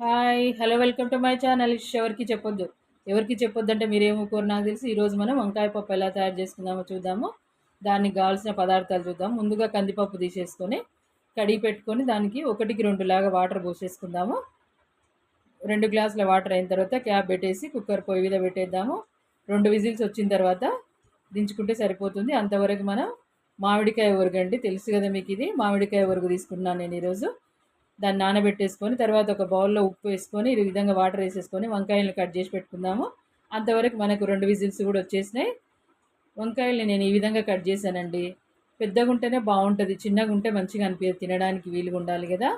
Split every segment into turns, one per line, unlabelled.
Hi hello welcome to my channel. ఎవరికి చెప్పొద్దు. ఎవరికి చెప్పొద్దు అంటే మీరేమనుకోరు నాకు తెలిసి ఈరోజు మనం వంకాయ పప్పు ఎలా తయారు చేసుకుందామో చూద్దాము. దానికి కావాల్సిన పదార్థాలు చూద్దాం ముందుగా కందిపప్పు తీసేసుకొని కడిగి పెట్టుకొని దానికి ఒకటికి రెండు లాగా వాటర్ పోసేసుకుందాము. రెండు గ్లాసుల వాటర్ అయిన తర్వాత క్యాప్ పెట్టేసి కుక్కర్ పొయ్యి మీద పెట్టేద్దాము. రెండు విజిల్స్ వచ్చిన తర్వాత దించుకుంటే సరిపోతుంది. అంతవరకు మనం మామిడికాయ ఒరగండి. తెలుసు కదా మీకు ఇది. మామిడికాయ ఒరుగు తీసుకున్నాను నేను ఈరోజు. దాన్ని నానబెట్టేసుకొని తర్వాత ఒక బౌల్లో ఉప్పు వేసుకొని ఈ విధంగా వాటర్ వేసేసుకొని వంకాయలను కట్ చేసి పెట్టుకుందాము. అంతవరకు మనకు రెండు విజిల్స్ కూడా వచ్చేసినాయి. వంకాయల్ని నేను ఈ విధంగా కట్ చేశానండి. పెద్దగా ఉంటేనే బాగుంటుంది చిన్నగా ఉంటే మంచిగా అనిపించదు తినడానికి వీలుగా ఉండాలి కదా.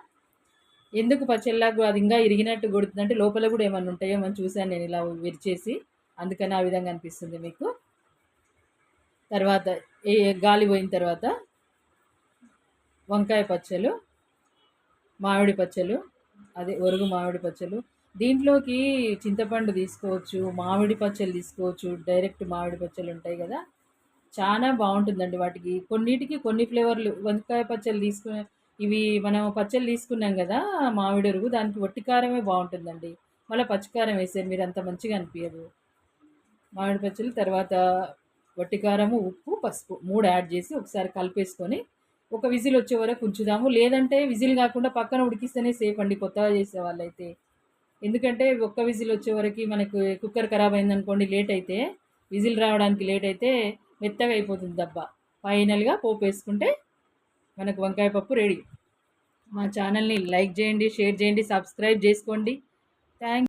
ఎందుకు పచ్చళ్ళకు అది ఇంకా ఇరిగినట్టు కొడుతుందంటే లోపల కూడా ఏమైనా ఉంటాయో మనం చూశాను నేను ఇలా విరిచేసి. అందుకని ఆ విధంగా అనిపిస్తుంది మీకు. తర్వాత ఏ గాలి పోయిన తర్వాత వంకాయ పచ్చలు మామిడి పచ్చలు అదే ఒరుగు మామిడి పచ్చలు దీంట్లోకి చింతపండు తీసుకోవచ్చు మామిడి పచ్చలు తీసుకోవచ్చు డైరెక్ట్ మామిడి పచ్చలు ఉంటాయి కదా. చాలా బాగుంటుందండి వాటికి. కొన్నిటికి కొన్ని ఫ్లేవర్లు వంకాయ పచ్చలు తీసుకునే ఇవి మనం పచ్చళ్ళు తీసుకున్నాం కదా మామిడి ఒరుగు దానికి వట్టికారమే బాగుంటుందండి. మళ్ళీ పచ్చికారం వేసారు మీరు అంత మంచిగా అనిపించదు మామిడి పచ్చలు తర్వాత వట్టికారము ఉప్పు పసుపు మూడు యాడ్ చేసి ఒకసారి కలిపేసుకొని ఒక విజిల్ వచ్చే వరకు ఉంచుదాము. లేదంటే విజిల్ కాకుండా పక్కన ఉడికిస్తేనే సేఫ్ అండి. కొత్తగా చేసే వాళ్ళైతే. ఎందుకంటే ఒక్క విజిల్ వచ్చే వరకు మనకు కుక్కర్ ఖరాబ్ అయిందనుకోండి లేట్ అయితే విజిల్ రావడానికి లేట్ అయితే మెత్తగా అయిపోతుంది దబ్బ. ఫైనల్గా పోపు వేసుకుంటే మనకు వంకాయ పప్పు రెడీ. మా ఛానల్ని లైక్ చేయండి షేర్ చేయండి సబ్స్క్రైబ్ చేసుకోండి. థ్యాంక్